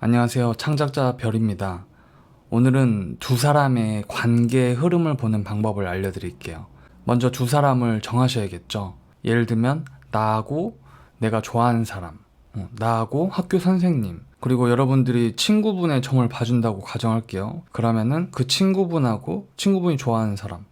안녕하세요. 창작자 별입니다. 오늘은 두 사람의 관계의 흐름을 보는 방법을 알려드릴게요. 먼저 두 사람을 정하셔야겠죠. 예를 들면, 나하고 내가 좋아하는 사람, 어, 나하고 학교 선생님, 그리고 여러분들이 친구분의 점을 봐준다고 가정할게요. 그러면은 그 친구분하고 친구분이 좋아하는 사람,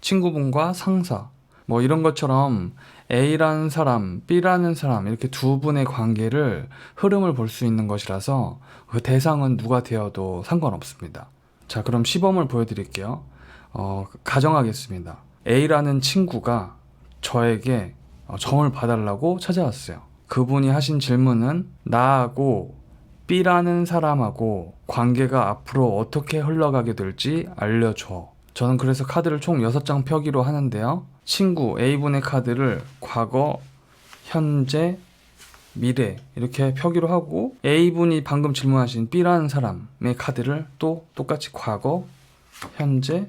친구분과 상사, 뭐 이런 것처럼 A라는 사람, B라는 사람 이렇게 두 분의 관계를 흐름을 볼 수 있는 것이라서 그 대상은 누가 되어도 상관없습니다. 자, 그럼 시범을 보여드릴게요. 어, 가정하겠습니다. A라는 친구가 저에게 어, 점을 봐달라고 찾아왔어요. 그분이 하신 질문은 나하고 B라는 사람하고 관계가 앞으로 어떻게 흘러가게 될지 알려줘. 저는 그래서 카드를 총 6장 펴기로 하는데요. 친구 A분의 카드를 과거, 현재, 미래 이렇게 펴기로 하고 A분이 방금 질문하신 B라는 사람의 카드를 또 똑같이 과거, 현재,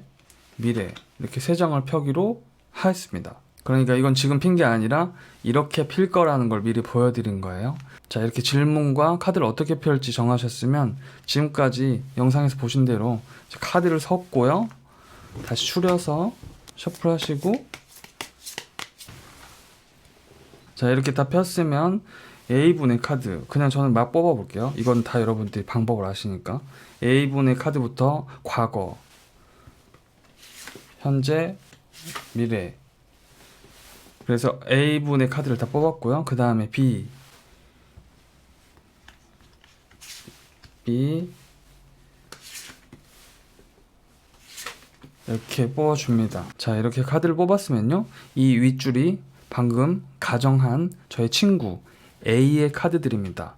미래 이렇게 세 장을 펴기로 하였습니다. 그러니까 이건 지금 핀 게 아니라 이렇게 필 거라는 걸 미리 보여드린 거예요. 자 이렇게 질문과 카드를 어떻게 펼지 정하셨으면 지금까지 영상에서 보신 대로 카드를 섞고요. 다시 추려서 셔플하시고 자 이렇게 다 폈으면 A분의 카드. 그냥 저는 막 뽑아 볼게요. 이건 다 여러분들이 방법을 아시니까. A분의 카드부터 과거 현재 미래. 그래서 A분의 카드를 다 뽑았고요. 그 다음에 B. B. 이렇게 뽑아줍니다. 자, 이렇게 카드를 뽑았으면요. 이 윗줄이 방금 가정한 저의 친구 A의 카드들입니다.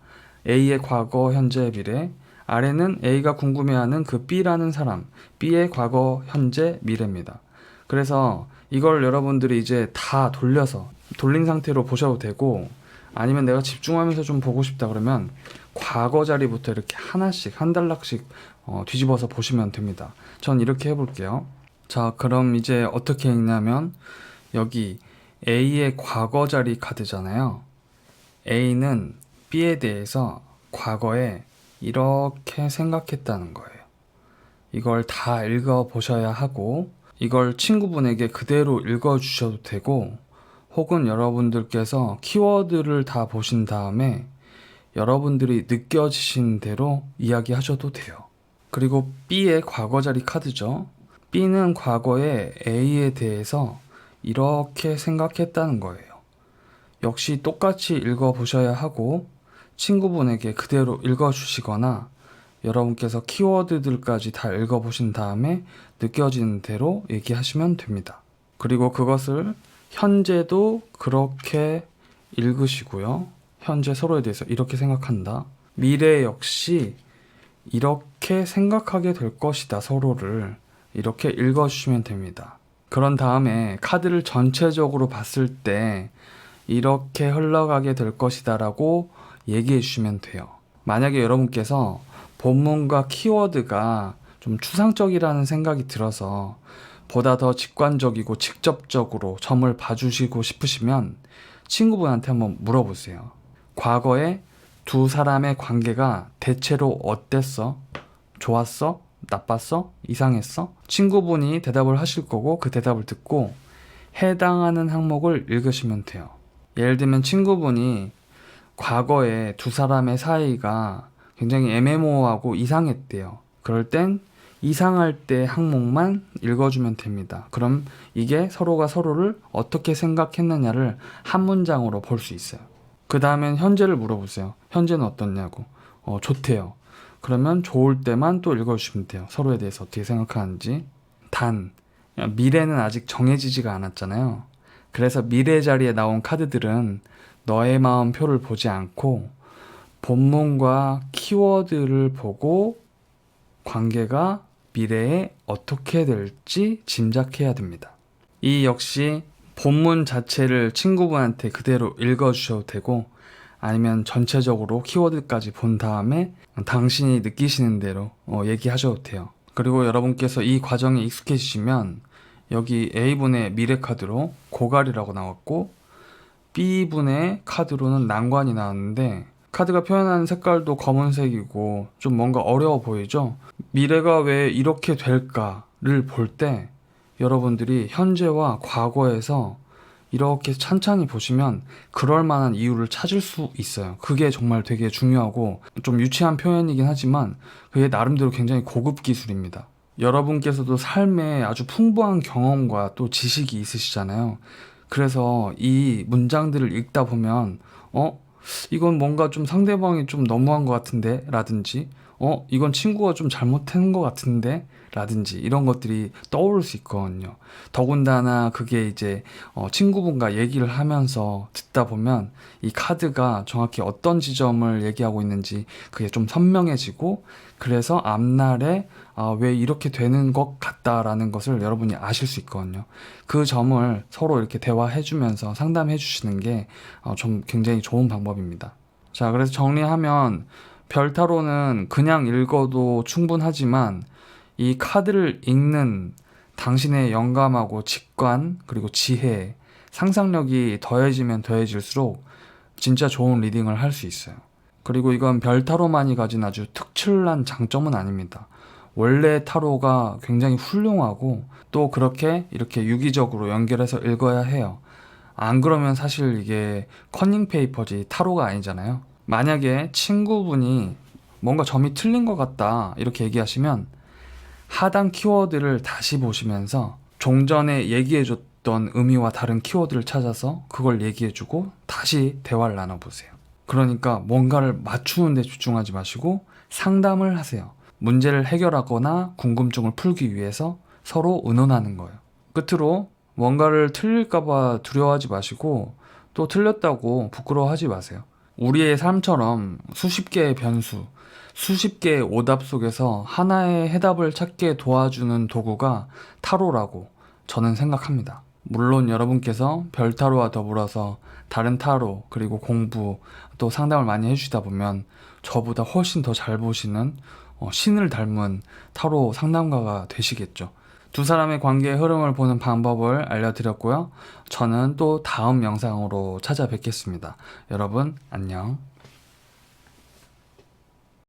A의 과거, 현재, 미래. 아래는 A가 궁금해하는 그 B라는 사람, B의 과거, 현재, 미래입니다. 그래서 이걸 여러분들이 이제 다 돌려서 돌린 상태로 보셔도 되고 아니면 내가 집중하면서 좀 보고 싶다 그러면 과거 자리부터 이렇게 하나씩 한 달락씩 어, 뒤집어서 보시면 됩니다. 전 이렇게 해볼게요. 자, 그럼 이제 어떻게 읽냐면 여기 A의 과거 자리 카드잖아요. A는 B에 대해서 과거에 이렇게 생각했다는 거예요. 이걸 다 읽어 보셔야 하고 이걸 친구분에게 그대로 읽어 주셔도 되고 혹은 여러분들께서 키워드를 다 보신 다음에 여러분들이 느껴지신 대로 이야기하셔도 돼요. 그리고 B의 과거 자리 카드죠. B는 과거에 A에 대해서 이렇게 생각했다는 거예요. 역시 똑같이 읽어 보셔야 하고 친구분에게 그대로 읽어 주시거나 여러분께서 키워드들까지 다 읽어 보신 다음에 느껴지는 대로 얘기하시면 됩니다. 그리고 그것을 현재도 그렇게 읽으시고요. 현재 서로에 대해서 이렇게 생각한다. 미래 역시 이렇게 생각하게 될 것이다. 서로를 이렇게 읽어주시면 됩니다. 그런 다음에 카드를 전체적으로 봤을 때 이렇게 흘러가게 될 것이다라고 얘기해 주시면 돼요. 만약에 여러분께서 본문과 키워드가 좀 추상적이라는 생각이 들어서 보다 더 직관적이고 직접적으로 점을 봐주시고 싶으시면 친구분한테 한번 물어보세요. 과거에 두 사람의 관계가 대체로 어땠어? 좋았어? 나빴어? 이상했어? 친구분이 대답을 하실 거고 그 대답을 듣고 해당하는 항목을 읽으시면 돼요. 예를 들면 친구분이 과거에 두 사람의 사이가 굉장히 애매모호하고 이상했대요. 그럴 땐 이상할 때 항목만 읽어주면 됩니다. 그럼 이게 서로가 서로를 어떻게 생각했느냐를 한 문장으로 볼 수 있어요. 그 다음엔 현재를 물어보세요. 현재는 어떻냐고. 어, 좋대요. 그러면 좋을 때만 또 읽어주시면 돼요. 서로에 대해서 어떻게 생각하는지. 단, 미래는 아직 정해지지가 않았잖아요. 그래서 미래 자리에 나온 카드들은 너의 마음 표를 보지 않고 본문과 키워드를 보고 관계가 미래에 어떻게 될지 짐작해야 됩니다. 이 역시 본문 자체를 친구분한테 그대로 읽어주셔도 되고 아니면 전체적으로 키워드까지 본 다음에 당신이 느끼시는 대로 어, 얘기하셔도 돼요. 그리고 여러분께서 이 과정에 익숙해지시면 여기 A분의 미래 카드로 고갈이라고 나왔고 B분의 카드로는 난관이 나왔는데 카드가 표현하는 색깔도 검은색이고 좀 뭔가 어려워 보이죠? 미래가 왜 이렇게 될까를 볼 때 여러분들이 현재와 과거에서 이렇게 찬찬히 보시면 그럴 만한 이유를 찾을 수 있어요. 그게 정말 되게 중요하고 좀 유치한 표현이긴 하지만 그게 나름대로 굉장히 고급 기술입니다. 여러분께서도 삶에 아주 풍부한 경험과 또 지식이 있으시잖아요. 그래서 이 문장들을 읽다 보면 어 이건 뭔가 좀 상대방이 좀 너무한 것 같은데 라든지 어 이건 친구가 좀 잘못한 것 같은데 라든지 이런 것들이 떠오를 수 있거든요. 더군다나 그게 이제 어, 친구분과 얘기를 하면서 듣다 보면 이 카드가 정확히 어떤 지점을 얘기하고 있는지 그게 좀 선명해지고 그래서 앞날에 아, 왜 이렇게 되는 것 같다라는 것을 여러분이 아실 수 있거든요. 그 점을 서로 이렇게 대화해 주면서 상담해 주시는 게 어, 좀 굉장히 좋은 방법입니다. 자, 그래서 정리하면 별타로는 그냥 읽어도 충분하지만 이 카드를 읽는 당신의 영감하고 직관 그리고 지혜 상상력이 더해지면 더해질수록 진짜 좋은 리딩을 할 수 있어요. 그리고 이건 별 타로만이 가진 아주 특출난 장점은 아닙니다. 원래 타로가 굉장히 훌륭하고 또 그렇게 이렇게 유기적으로 연결해서 읽어야 해요. 안 그러면 사실 이게 커닝 페이퍼지 타로가 아니잖아요. 만약에 친구분이 뭔가 점이 틀린 것 같다 이렇게 얘기하시면 하단 키워드를 다시 보시면서 종전에 얘기해줬던 의미와 다른 키워드를 찾아서 그걸 얘기해주고 다시 대화를 나눠보세요. 그러니까 뭔가를 맞추는 데 집중하지 마시고 상담을 하세요. 문제를 해결하거나 궁금증을 풀기 위해서 서로 의논하는 거예요. 끝으로 뭔가를 틀릴까봐 두려워하지 마시고 또 틀렸다고 부끄러워하지 마세요. 우리의 삶처럼 수십 개의 변수, 수십 개의 오답 속에서 하나의 해답을 찾게 도와주는 도구가 타로라고 저는 생각합니다. 물론 여러분께서 별타로와 더불어서 다른 타로 그리고 공부 또 상담을 많이 해주시다 보면 저보다 훨씬 더 잘 보시는 어, 신을 닮은 타로 상담가가 되시겠죠. 두 사람의 관계의 흐름을 보는 방법을 알려드렸고요. 저는 또 다음 영상으로 찾아뵙겠습니다. 여러분 안녕.